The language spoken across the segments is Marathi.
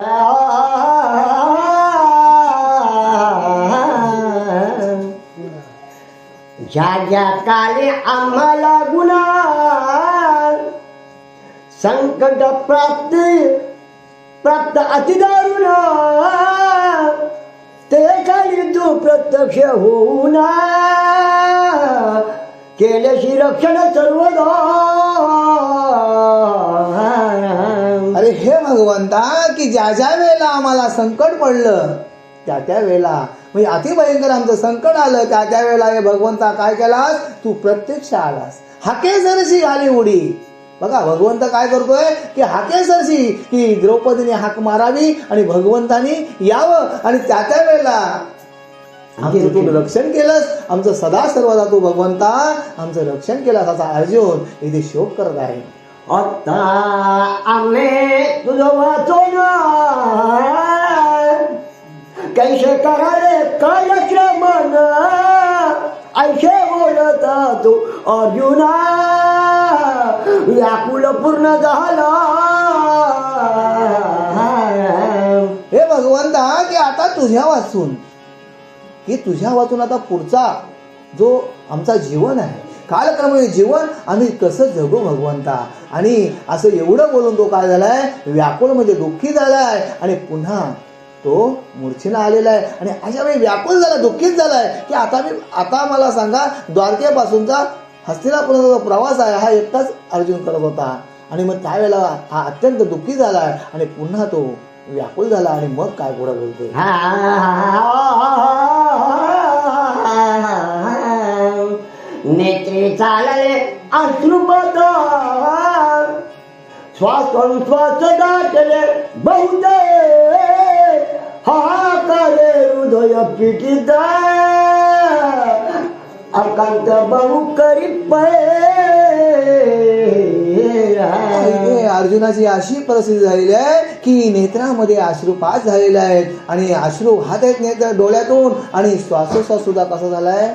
ज्या ज्या काले आम्हाला गुन्हा संकट प्राप्त प्राप्त अतिदारुण ते काही तू प्रत्यक्ष होऊन. केल्याशी रक्षण सर्वदा. अरे हे भगवंता की ज्या ज्या वेळेला आम्हाला संकट पडलं त्या त्या वेळेला. म्हणजे अतिभयंकर आमचं संकट आलं त्या त्या वेळेला हे भगवंता काय केलास? तू प्रत्यक्ष आलास. हाके सरशी घाली उडी. बघा भगवंत काय करतोय? की हाके सरशी की द्रौपदीने हाक मारावी आणि भगवंतानी यावं. आणि त्या त्या वेळेला आमचं तू रक्षण केलंस. आमचं सदा सर्वदा तू भगवंता आमचं रक्षण केलास. असा अर्जुन इथे शोक करत आहे. आता आम्ही तुझं वाचून कैसे करारे काय श्रमण ऐसे बोलता तू अर्जुना व्याकुल पूर्ण झाला हे भगवंता की आता तुझ्या वाचून. की तुझ्या वाचून आता पुढचा जो आमचा जीवन आहे कालक्रमाने जीवन आम्ही कसं जगू भगवंता. आणि असं एवढं बोलून तो काय झालाय? व्याकुळ म्हणजे दुःखी झालाय. आणि पुन्हा तो मूर्छेला आलेला आहे आणि अशा वेळी व्याकुळ झाला दुःखीत झालाय की आता मी आता मला सांगा द्वारकेपासूनचा हस्तिनापुराचा जो प्रवास आहे हा एकटाच अर्जुन करत होता. आणि मग त्यावेळेला हा अत्यंत दुःखी झालाय. आणि पुन्हा तो व्याकुळ झाला आणि मग काय पुढे बोलतोय? नेते चालले अश्रुपद. श्वासोश्वास दाटले बहुते. हाकारे हृदय पिटित अकांत बहु करी इथे अर्जुनाची अशी परिस्थिती झालेली आहे की नेत्रामध्ये अश्रुपात झालेले आहेत आणि अश्रू हात आहेत नेत्र डोळ्यातून आणि श्वासोश्वास सुद्धा कसा झालाय?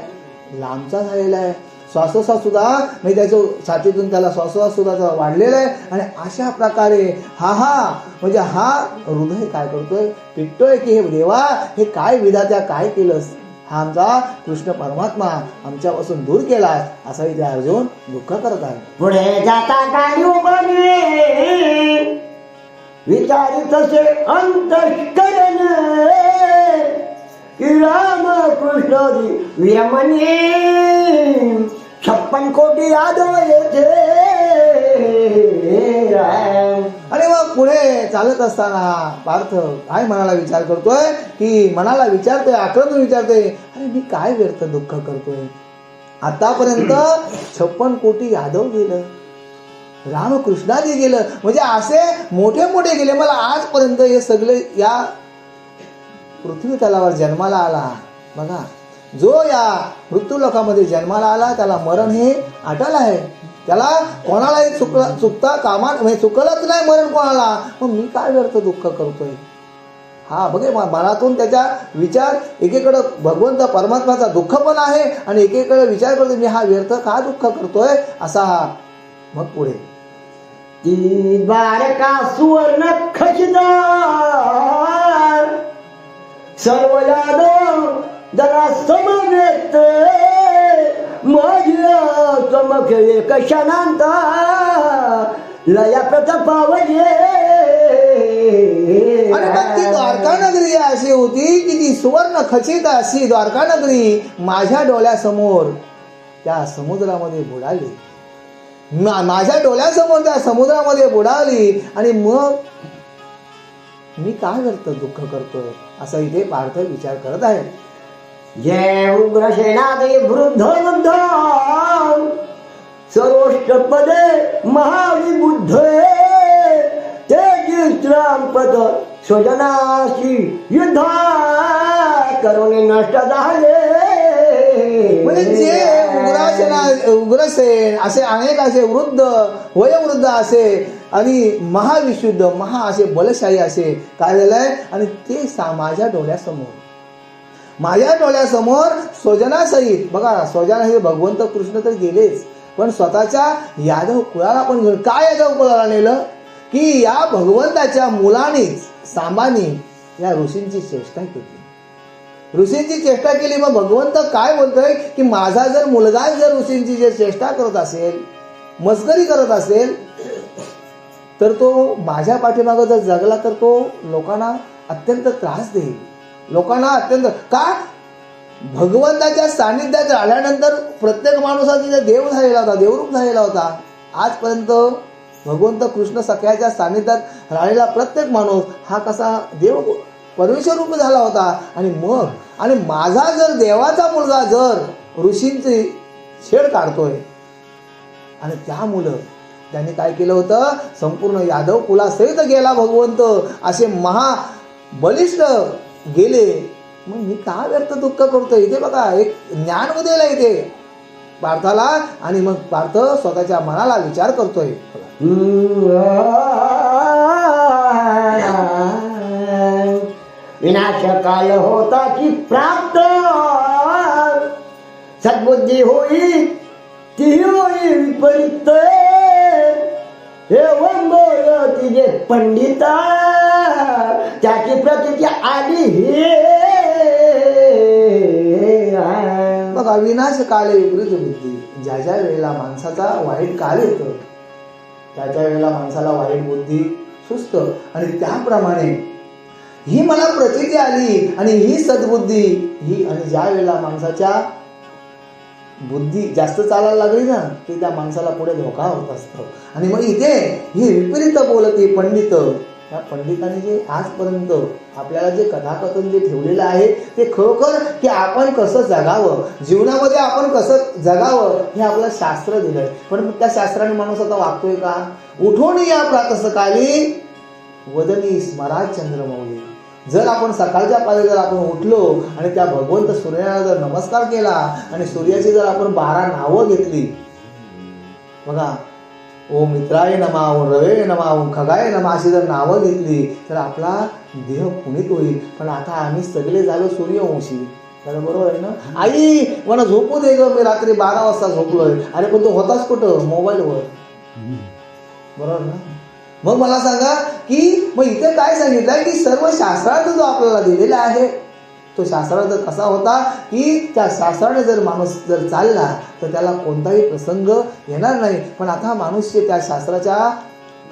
लांबचा झालेला आहे. श्वासोश्वास सुद्धा म्हणजे त्याचं छातीतून त्याला श्वासोश्वास सुद्धा वाढलेला आहे. आणि अशा प्रकारे हा हा म्हणजे हा हृदय काय करतोय? पिटतोय की हे देवा हे काय विधात्या काय केलंस? हा आमचा कृष्ण परमात्मा आमच्यापासून दूर केला असा इथे अर्जुन दुःख करत आहे. पुढे जाता गाडी विचारित असे राम कृष्ण विरमणी. छप्पन कोटी यादव येथे. अरे मग पुढे चालत असताना पार्थ काय मनाला विचार करतोय? की मनाला विचारतोय आक्रमण विचारतोय अरे मी काय व्यर्थ दुःख करतोय? आतापर्यंत छप्पन कोटी यादव गेलं. रामकृष्णाजी गेलं. म्हणजे असे मोठे मोठे गेले. मला आजपर्यंत हे सगळे या पृथ्वी तलावर जन्माला आला. बघा जो या मृत्यू लोकामध्ये जन्माला आला त्याला मरण हे अटल आहे. त्याला कोणालाही चुक चुकता कामा म्हणजे चुकलंच नाही मरण कोणाला. मग मी काय व्यर्थ दुःख करतोय? हा बघे मनातून त्याच्या विचार एकीकडं भगवंत परमात्माचा दुःख पण आहे आणि एकीकडे विचार करतो मी हा व्यर्थ का दुःख करतोय? असा हा मग पुढे. ती का सुवर्ण खचदा सर्व यादव जरा समवेत माझ्या समक्ष एक क्षणांता. लया प्रतापावजे आणि मग ती द्वारका नगरी अशी होती की ती सुवर्ण खचित अशी द्वारका नगरी माझ्या डोळ्यासमोर त्या समुद्रामध्ये बुडाली. माझ्या डोळ्यासमोर त्या समुद्रामध्ये बुडाली आणि मग मी काय करतो दुःख करतोय? असं इथे पार्थ विचार करत आहे. जय उग्रसेनादे वृद्ध वृद्ध सर्वोष्टपदे महाविबुद्ध तेजश्राम पद स्वजनाशी युद्धा करुणे नष्ट झाले म्हणजे जे झाले उग्रसेन असे अनेक असे वृद्ध वयोवृद्ध असे आणि महाविशुद्ध महा असे बलशाही असे काय झालंय आणि ते सा माझ्या डोळ्यासमोर. माझ्या डोळ्यासमोर स्वजनासहित बघा स्वजना हे भगवंत कृष्ण तर गेलेच पण स्वतःच्या यादव कुळाला पण घेऊन काय यादव कुळाला नेलं? की या भगवंताच्या मुलानेच सांबानी या ऋषींची चेष्टा केली. ऋषींची चेष्टा केली मग भगवंत काय बोलतोय? की माझा जर मुलगा जर ऋषींची जे चेष्टा करत असेल मस्करी करत असेल तर तो माझ्या पाठीमागं जर जगला तर तो लोकांना अत्यंत त्रास देईल. लोकांना अत्यंत का? भगवंताच्या सानिध्यात आल्यानंतर प्रत्येक माणूस तिथे देव झालेला होता देवरूप झालेला होता. आजपर्यंत भगवंत कृष्ण सख्याच्या सानिध्यात राहिलेला प्रत्येक माणूस हा कसा देव परमेश्वर रूप झाला होता. आणि मग आणि माझा जर देवाचा मुलगा जर ऋषींची छेड काढतोय आणि त्यामुळं त्यांनी काय केलं होतं? संपूर्ण यादव कुलासहित गेला भगवंत. असे महा बलिष्ठ गेले. मग मी का व्यर्थ दुःख करतोय? इथे बघा एक ज्ञान उदयला इथे. पार्थाला आणि मग पार्थ स्वतःच्या मनाला विचार करतोय. विनाश काल होता की प्राप्त. सद्बुद्धी होई ती होई विपरीत. तिचे पंडिता त्याची प्रतीची आली मग अविनाश विनाश विपरीत बुद्धी. ज्या ज्या वेळेला माणसाचा वाईट काळ येतो त्या त्या वेळेला माणसाला वाईट बुद्धी सुस्त आणि त्याप्रमाणे ही मला प्रचिती आली आणि ही सद्बुद्धी ही आणि ज्या वेळेला माणसाच्या बुद्धी जास्त चालायला लागली ना की त्या माणसाला पुढे धोका होत असतो. आणि मग इथे ही विपरीत बोलते पंडित. या पंडितांनी जे आजपर्यंत आपल्याला जे कथाकथन जे ठेवलेलं आहे ते खरोखर की आपण कसं जगावं जीवनामध्ये आपण कसं जगावं हे आपलं शास्त्र दिलंय. पण त्या शास्त्राने माणूस आता वागतोय का? उठून या प्रातसकाली वदनी स्मराज चंद्रमौली. जर आपण सकाळच्या पाळी जर आपण उठलो आणि त्या भगवंत सूर्याला जर नमस्कार केला आणि सूर्याची जर आपण बारा नावं घेतली बघा ओम मित्राय नमा ओम रवे नमा ओम खगाय नमा अशी जर नावं घेतली तर आपला देह कुणीत होईल. पण आता आम्ही सगळे झालो सूर्यवंशी तर बरोबर आहे ना? आई मला झोपू दे ग मी रात्री बारा वाजता झोपलोय. अरे पण तू होताच कुठं? मोबाईलवर. बरोबर ना? मग मला सांगा की मग इथे काय सांगितलंय की सर्व शास्त्रार्थ जो आपल्याला दिलेला आहे तो शास्त्रार्थ कसा होता की त्या शास्त्राने जर माणूस जर चालला तर त्याला कोणताही प्रसंग येणार नाही. पण आता हा त्या शास्त्राच्या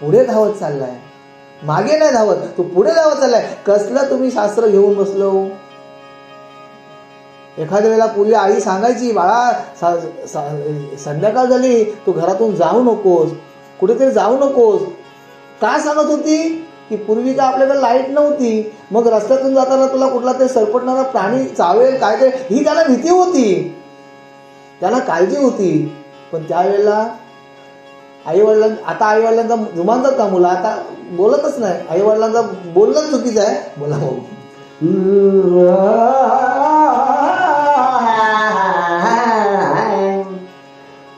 पुढे धावत चाललाय मागे नाही धावत तो पुढे धावत चाललाय. कसलं तुम्ही शास्त्र घेऊन बसलो? एखाद्या वेळेला पूर्वी आई सांगायची बाळा सा- संध्याकाळ झाली तू घरातून जाऊ नकोस कुठेतरी जाऊ नकोस. काय सांगत होती? की पूर्वी का आपल्याकडे लाइट नव्हती. मग रस्त्यातून जाताना तुला कुठला ते सरपटणारा प्राणी चावेल काय काय ही त्याला भीती होती. त्याला काळजी होती. पण त्यावेळेला आई आता आई वडिलांचा जुमानतात का मुलं आता बोलतच नाही. आई वडिलांचा बोलणं चुकीचं आहे. बोला भाऊ.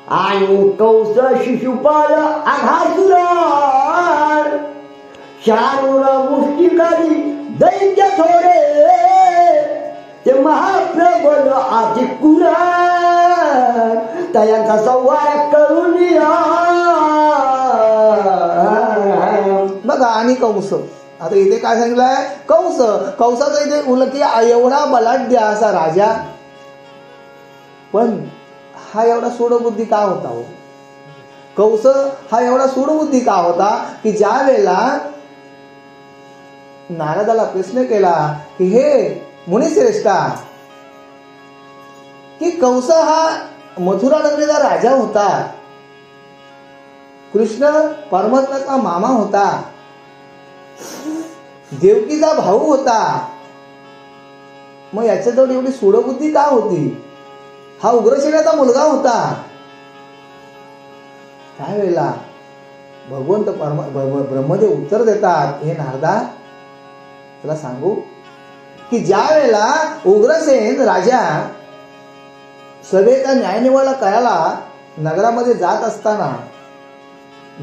आणि कौस शिशुपाल आघासुरा शानुर मुष्टिकारी दैत्य थोरे. ते महाप्रबल आधी कुरा तयांचा संवार करून बघा आणि कंस. आता इथे काय सांगितलंय? कंस. कंसाचा इथे उल्लेख की एवढा बलाढ्य असा राजा. पण हा एवढा सोडबुद्धी का होता हो? कंस हा एवढा सोडबुद्धी का होता की ज्या वेळेला नारदाला प्रश्न केला की हे मुनिश्रेष्ठा की कंस हा मथुरा नगरीचा राजा होता? कृष्ण परमात्माचा मामा होता? देवकीचा भाऊ होता? मग याच्याजवळ एवढी सूडबुद्धी का होती? हा उग्रसेनाचा मुलगा होता? त्यावेळेला भगवंत परमा ब्रह्मदेव उत्तर देतात हे नारदा तुला सांगू? की ज्या वेळेला उग्रसेन राजा सभेचा न्यायनिवाडा करायला नगरामध्ये जात असताना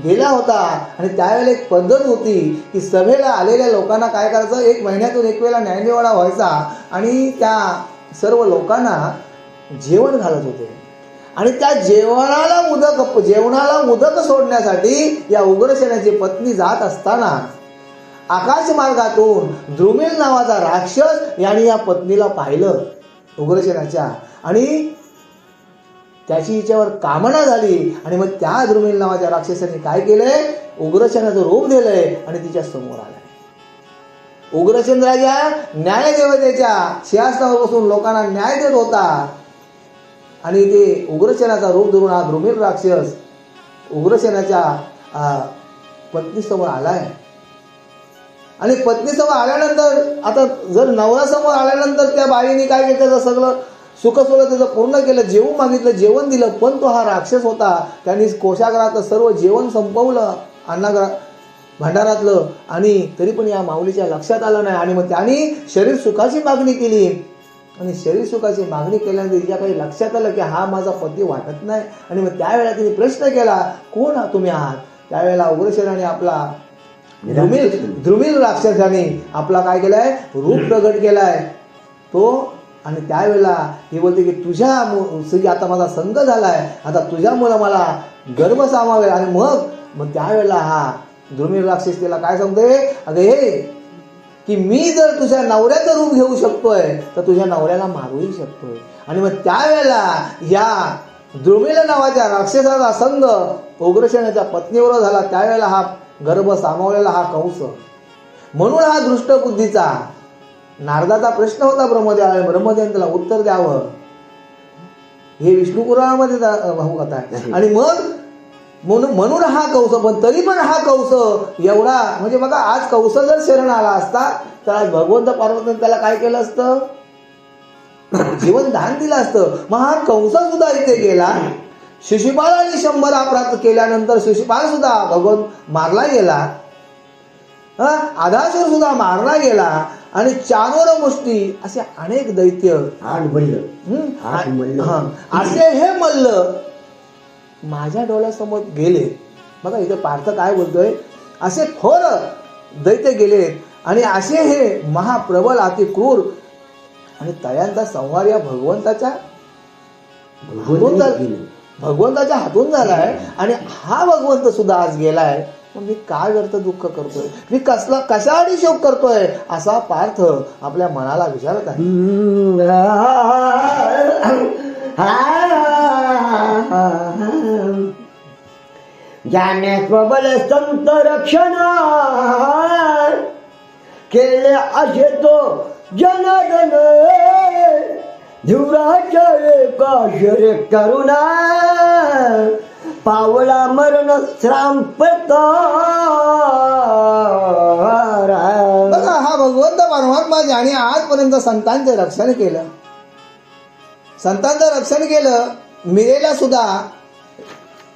गेला होता आणि त्यावेळेला एक पद्धत होती की सभेला आलेल्या लोकांना काय करायचं? एक महिन्यातून एक वेळा न्यायनिवाडा व्हायचा आणि त्या सर्व लोकांना जेवण घालत होते. आणि त्या जेवणाला उदक जेवणाला उदक सोडण्यासाठी या उग्रसेनाची पत्नी जात असताना आकाश मार्गातून द्रुमिल नावाचा राक्षस यांनी या पत्नीला पाहिलं उग्रसेनाच्या. आणि त्याची हिच्यावर कामना झाली. आणि मग त्या द्रुमिल नावाच्या राक्षसाने काय केलंय उग्रसेनाचं रूप दिलंय आणि तिच्या समोर आलाय उग्रसेन राजा न्यायदेवतेच्या सिंहासनावर बसून लोकांना न्याय देत होता. आणि ते उग्रसेनाचा रूप धरून हा द्रुमिल राक्षस उग्रसेनाच्या पत्नीसमोर आलाय. आणि पत्नीसमोर आल्यानंतर आता जर नवऱ्यासमोर आल्यानंतर त्या बाईने काय केलं त्याचं सगळं सुख त्याचं पूर्ण केलं जेवण मागितलं जेवण दिलं पण तो हा राक्षस होता. त्यांनी कोशागरातलं सर्व जेवण संपवलं अन्नागरा भांडारातलं आणि तरी पण या माऊलीच्या लक्षात आलं नाही. आणि मग त्यांनी शरीर सुखाची मागणी केली. आणि शरीर सुखाची मागणी केल्यानंतर तिच्या काही लक्षात आलं की हा माझा पती वाटत नाही. आणि मग त्यावेळेला तिने प्रश्न केला कोण तुम्ही आहात? त्यावेळेला उग्रशराने आपला द्रुमिल द्रुमिल राक्षसाने आपला काय केलाय? रूप प्रगट केलाय. तो आणि त्यावेळेला हे बोलते की तुझ्या मु- सगळी आता माझा संघ झालाय. आता तुझ्यामुळं मला गर्व सामावेल. आणि मग मग त्यावेळेला हा द्रुमिल राक्षस तिला काय सांगतोय? अगं हे की मी जर तुझ्या नवऱ्याचं रूप घेऊ शकतोय तर तुझ्या नवऱ्याला मारूही शकतोय. आणि मग त्यावेळेला या द्रुमिल नावाच्या राक्षसाचा संघ उग्रसेनाच्या पत्नीवर झाला. त्यावेळेला हा गर्भ सामावलेला हा कंस. म्हणून हा दृष्ट बुद्धीचा नारदाचा प्रश्न होता ब्रह्मदेवा ब्रह्मदेवाने त्याला उत्तर द्यावं. हे विष्णू पुराणामध्ये भाऊ कथा आहे. आणि मग म्हणून म्हणून हा कौस पण तरी पण हा कौस एवढा म्हणजे बघा आज कौस जर शरण आला असता तर आज भगवंत पार्वतीने त्याला काय केलं असतं? जीवन दान दिलं असतं. मग हा कंस सुद्धा इथे गेला. शिशुपालाने शंभर प्राप्त केल्यानंतर शिशुपाल सुद्धा भगवंत मारला गेला. आधासूर सुद्धा मारला गेला आणि चानोर मुष्टी असे अनेक दैत्य. असे हे मल्ल माझ्या डोळ्यासमोर गेले. बघा इथे पार्थ काय बोलतोय? असे थोर दैत्य गेलेत आणि असे हे महाप्रबल अति क्रूर आणि तयांचा संहार या भगवंताच्या झाला- भगवंताच्या हातून झालाय आणि हा भगवंत सुद्धा आज गेलाय. मग मी काय व्यर्थ दुःख करतोय? मी कसला कशासाठी शोक करतोय? असा पार्थ आपल्या मनाला विचारत आहे. ज्याने प्रबल संत रक्षण केले असे तो जनगण धुराच्या एका करुणा पावला मरण श्राम बघा हा भगवंत परमात्मा ज्याने आजपर्यंत संतांचे रक्षण केलं. संतांचं रक्षण केलं मिरेला सुद्धा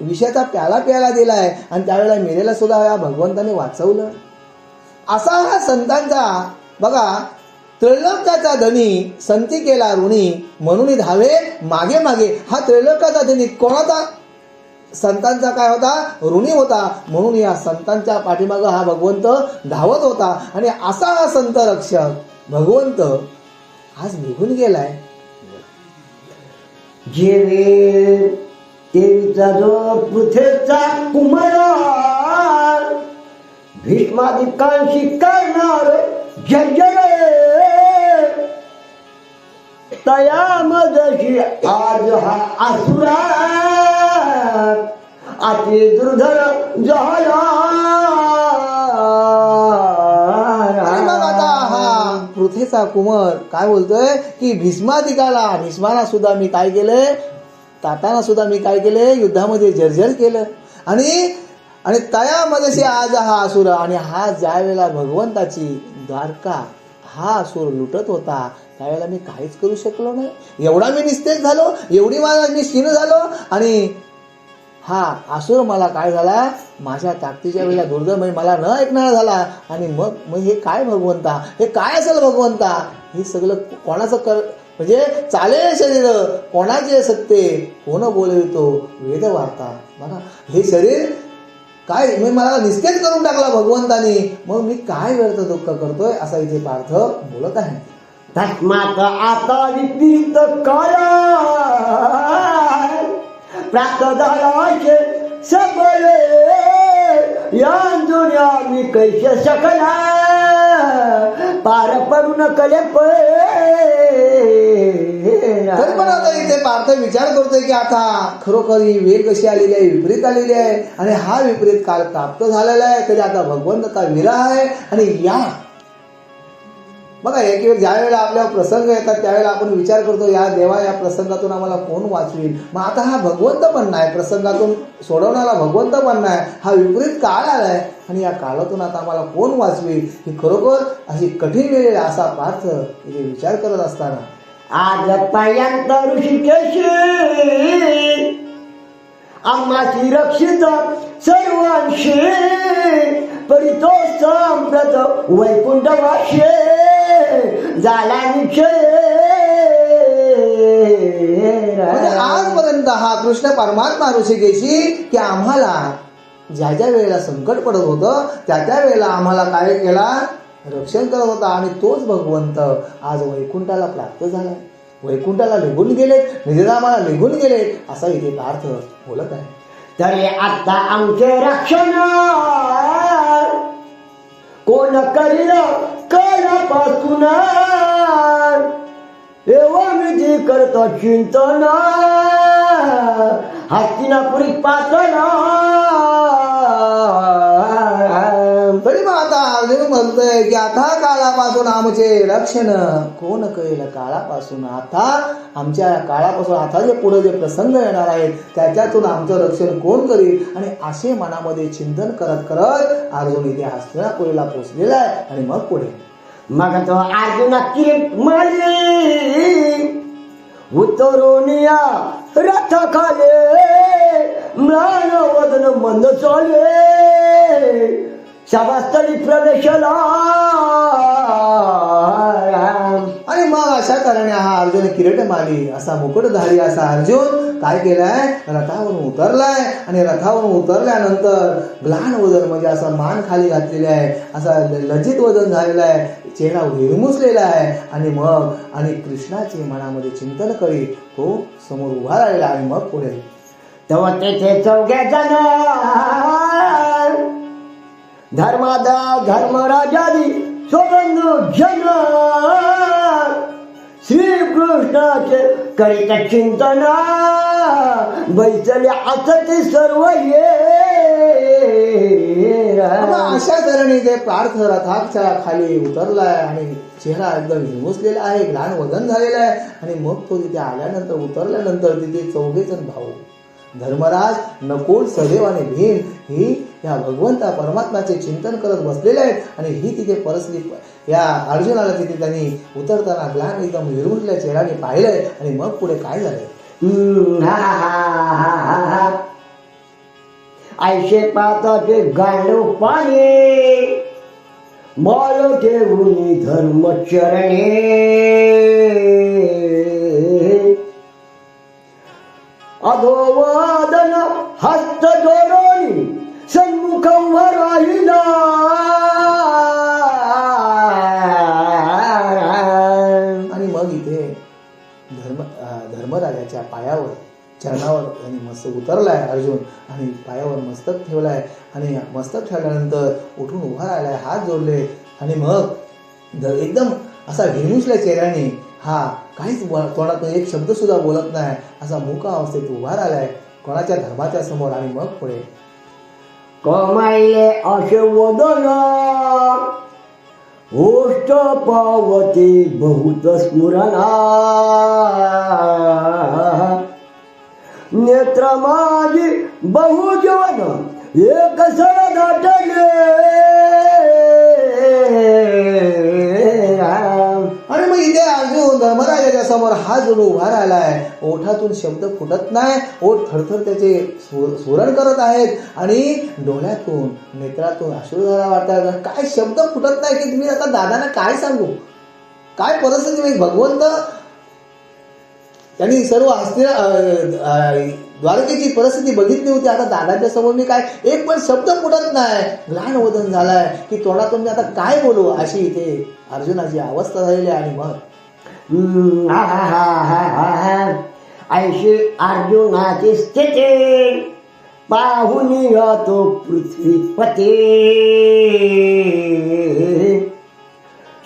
विषयाचा प्याला प्याला दिलाय आणि त्यावेळेला मिरेला सुद्धा या भगवंताने वाचवलं. असा हा संतांचा बघा त्रैलोक्याचा धनी संती केला ऋणी म्हणून धावे मागे मागे. हा त्रैलोक्याचा धनी कोणाचा? संतांचा काय होता? ऋणी होता. म्हणून या संतांच्या पाठीमाग हा भगवंत धावत होता. आणि असा हा संत रक्षक भगवंत आज निघून गेलाय. जेणे देवीचा जो पृथ्वीचा कुमार भीष्मादिकांशी करणार जय जय. तयामदशी आज हा असुरा अति दुर्धर हा पृथ्वीचा कुमार काय बोलतोय? की भीष्मादिकाला भीष्माला सुद्धा मी काय केलंय? ताताना सुद्धा मी काय केलंय? युद्धामध्ये जर्जर केलं. आणि आणि तयामध्ये आज हा असुर आणि हा ज्या वेळेला भगवंताची द्वारका हा असुर लुटत होता त्यावेळेला मी काहीच करू शकलो नाही. एवढा मी निस्तेज झालो एवढी मला मी क्षीण झालो आणि हा असुर मला काय झाला? माझ्या ताकदीच्या वेळेला दुर्दैव म्हणजे मला न ऐकणारा झाला. आणि मग मग हे काय भगवंता? हे काय असेल भगवंता? हे सगळं कोणाचं कर म्हणजे चालेल शरीर कोणाचे सत्ते? कोण बोलवितो? वेद वार्ता बघा हे शरीर काय मी मला निस्तेज करून टाकला भगवंतानी. मग मी काय व्यर्थ दुःख करतोय? असा इथे पार्थ बोलत आहे. तस्मात आता विपरीत काळ प्राप्त झाला सबळे या दुनिया मी कैसे शकला पार पडून कले तर पण आता इथे पार्थ विचार करतोय की आता खरोखर ही वेळ कशी आलेली आहे? विपरीत आलेली आहे. आणि हा विपरीत काल प्राप्त झालेला आहे. तरी आता भगवंत विरा आहे? आणि या बघा एक वेळ ज्या वेळेला आपल्यावर प्रसंग येतात त्यावेळेला आपण विचार करतो या देवा या प्रसंगातून आम्हाला कोण वाचवी मग आता हा भगवंत पण नाही प्रसंगातून सोडवणारा भगवंत पण नाही. हा विपरीत काळ आलाय आणि या काळातून आता आम्हाला कोण वाचवी ही खरोखर अशी कठीण वेळ आहे असा पार्थ इथे विचार करत असताना. आज पर्यंत ऋषिकेशी आम्हाची रक्षित सर्वांशी परितोष संप्रत वैकुंठवाशी झाला म्हणजे आजपर्यंत हा कृष्ण परमात्मा ऋषिकेशी की आम्हाला ज्या ज्या वेळेला संकट पडत होतं त्या त्या वेळेला आम्हाला काय केला? रक्षण करत होता. आणि तोच भगवंत आज वैकुंठाला प्राप्त झाला. वैकुंठाला निघून गेलेत. निधिरामाला निघून गेलेत. असा इथे पार्थ बोलत आहे. तरी आता आमचे रक्षण कोण करील? कालापासून एवं मी जे करतो चिंतन हस्तिनापुरी पाचना म्हणतोय की आता काळापासून आमचे रक्षण कोण कळेल काळापासून आता आमच्या काळापासून आता जे पुढे जे प्रसंग येणार आहेत त्याच्यातून आमचं रक्षण कोण करील? आणि असे मनामध्ये चिंतन करत करत अर्जुन इथे हस्तिनापुरीला पोचलेला आहे आणि मग पुढे. मग तो अर्जुना किरीट मारली या रथ खाले वदन मंद चाले. सभास्थळी प्रवेशला आणि मग अशा कारणे हा अर्जुन किरीट माली असा मुकुटधारी असा अर्जुन काय केलाय? रथावरून उतरलाय. आणि रथावरून उतरल्यानंतर ग्लान वजन म्हणजे असा मान खाली घातलेला आहे. असा लज्जित वजन झालेला आहे. चेहरा विरमुसलेला आहे. आणि मग आणि कृष्णाचे मनामध्ये चिंतन करीत तो समोर उभा राहिला आणि मग पुढे. तेव्हा तेथे चौघे जण. धर्मादा धर्मराजादी स्वबंधू जग श्रीकृष्णाचे करीत चिंतन। बैसले असते सर्व ये। अशा तऱ्हेने ते पार्थ रथाच्या खाली उतरलाय आणि चेहरा एकदम हिरमुसलेला आहे ग्लान वजन झालेला आहे आणि मग तो तिथे आल्यानंतर उतरल्यानंतर तिथे चौघेजण भाऊ धर्मराज नकुल सदैव आणि भीम ही या भगवंता परमात्म्याचे चिंतन करत बसलेले आहेत आणि ही तिथे परसली या अर्जुनाला तिथे त्यांनी उतरताना ग्लान एकदम हिरमुसल्या चेहऱ्याने पाहिलंय आणि मग पुढे काय झालंय? हम्म, हा, हा, हा, पाताचे गांडव पाणी बॉल ठेवून धर्मचरणे. अधोवादन हस्त जोडोनी सन्मुख राहिला आणि मग इथे धर्म अं, धर्मराजाच्या पायावर चरणावर त्यांनी मस्त उतरलाय अर्जुन आणि पायावर मस्तक ठेवलाय. आणि मस्तक ठेवल्यानंतर उठून उभा राहिलाय हात जोडले. आणि मग एकदम असा हिरमुसल्या चेहऱ्याने हा काहीच बोल- एक शब्द सुद्धा बोलत नाही असा मुका अवस्थेत उभा राहिलाय कोणाच्या धर्माच्या समोर आणि मग पुढे. कमाईले असे वदन. गोष्ट पावते बहुत स्मरणा नेत्र माझी बहुजवन एक सर दाटले मग अर्जुन धर्मराजाच्या समोर हा जोडून उभा राहिलाय. ओठातून शब्द फुटत नाही. ओठ थरथर त्याचे स्मरण करत आहेत. आणि डोळ्यातून नेत्रातून अश्रुधारा वाटतात काय शब्द फुटत नाही की तुम्ही आता दादांना काय सांगू? काय परिस्थिती भगवंत त्यांनी सर्व हस्ती द्वारकेची परिस्थिती बघितली होती. आता दादाच्या समोर मी काय एक पण शब्द फुटत नाही. ग्लान वदन झालाय की तोंडातून मी आता काय बोलू? अशी इथे अर्जुनाची अवस्था झालेली आहे आणि मग ऐशी अर्जुनाची स्थिती. पाहुनी तो पृथ्वीपती.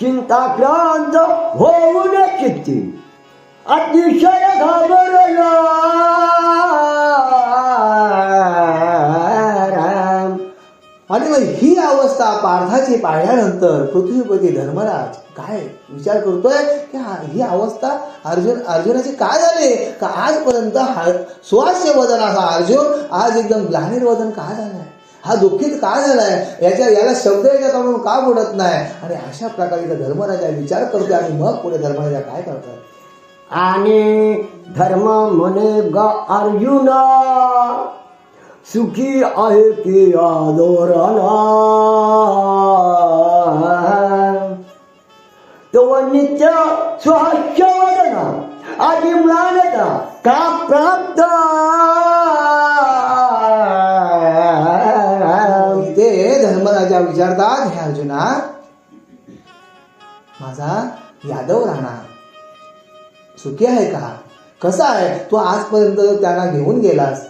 चिंताक्रांत होऊन चित्ती. अतिशय घाबरला. आणि मग ही अवस्था पार्थाची पाहिल्यानंतर पृथ्वीपती धर्मराज काय विचार करतोय की ही अवस्था अर्जुन अर्जुनाचे काय झाले? का आजपर्यंत हा सुहास्य वदन असा अर्जुन आज एकदम ग्लानीर वदन का झालाय? हा दुःखित का झालाय? याच्या याला शब्द याच्याकडून का बुडत नाही? आणि अशा प्रकारे धर्मराजा विचार करतोय आणि मग पुढे धर्मराजा काय करतात? आणि धर्म म्हणे ग अर्जुन सुखी आहे की आदोरला तो नित्य स्वहास्यवदना आधी म्लानता का प्राप्त? इथे धर्मराजा विचारतात हे अर्जुना माझा यादव राणा सुखी आहे का? कसा आहे? तू आजपर्यंत त्यांना घेऊन गेलास.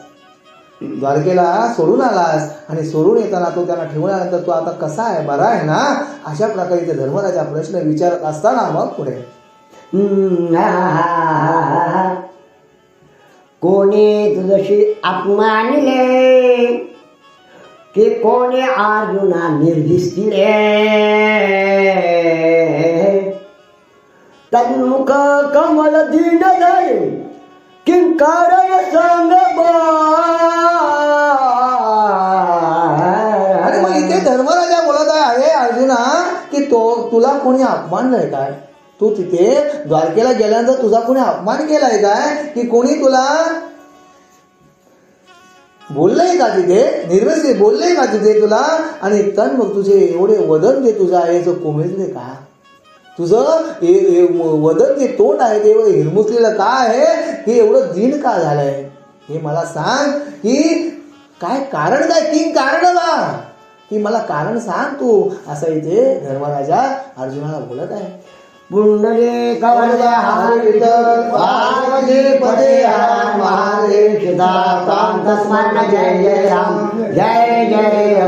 द्वारकेला सोडून आलास आणि सोडून येताना तो त्यांना ठेवून आल्यानंतर तू आता कसा आहे? बरा आहे ना? अशा प्रकारे ते धर्मराजा प्रश्न विचारत असताना मग पुढे. कोणी तुझशी अपमानले की कोणी अर्जुना निर्दिष्टिले? तन्मुख कमल दिन झाले किंकार सांग बा मग इथे धर्मराजा बोलत आहे "अरे अर्जुना की तो तुला कोणी अपमानलंय काय? तू तिथे द्वारकेला गेल्यानंतर तुझा कोणी अपमान केलाय काय? की कोणी तुला बोललंय का तिथे? निर्वस बोललंय का तिथे तुला? आणि तन मग तुझे एवढे वदन जे तुझं आहे जो कोमेजले का? तुझं वदन जे तोंड आहे ते एवढं हिरमुसलेलं का आहे? हे एवढं दिन का झालंय? हे मला सांग की काय कारण काय? तीन कारण बा. की मला कारण सांग तू असं इथे धर्मराजा अर्जुनाला बोलत आहे. पुंडले कवल्या जय जय राम. जय जय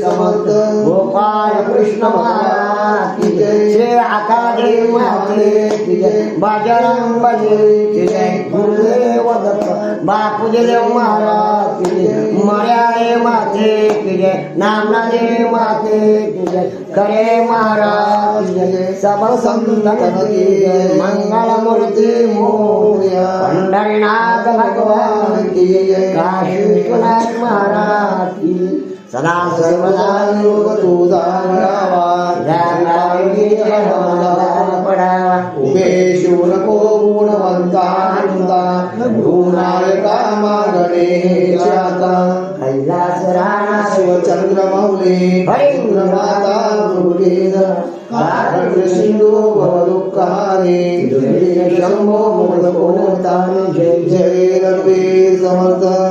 समर्थ. गोपाल कृष्ण महाराज की जय. श्री आकादेव माते जय. गुरुदेव दत्त. महाराज की जय मर्यादे माते की जय माते की जय करे महाराज की सब संतन मंगल मूर्ती मोर्या. पंढरीनाथ भगवान की जय काशी विश्वनाथ महाराज की सदा सर्वदा योग तुझा पडावा उभे शिव नको गुणवंता गुणायका मागणे आता कैलास राणा शिवचंद्र मौले हरिंद्रमाता कारण सिंधू भव दुःखारे शंभो मोद कोणताने जय जय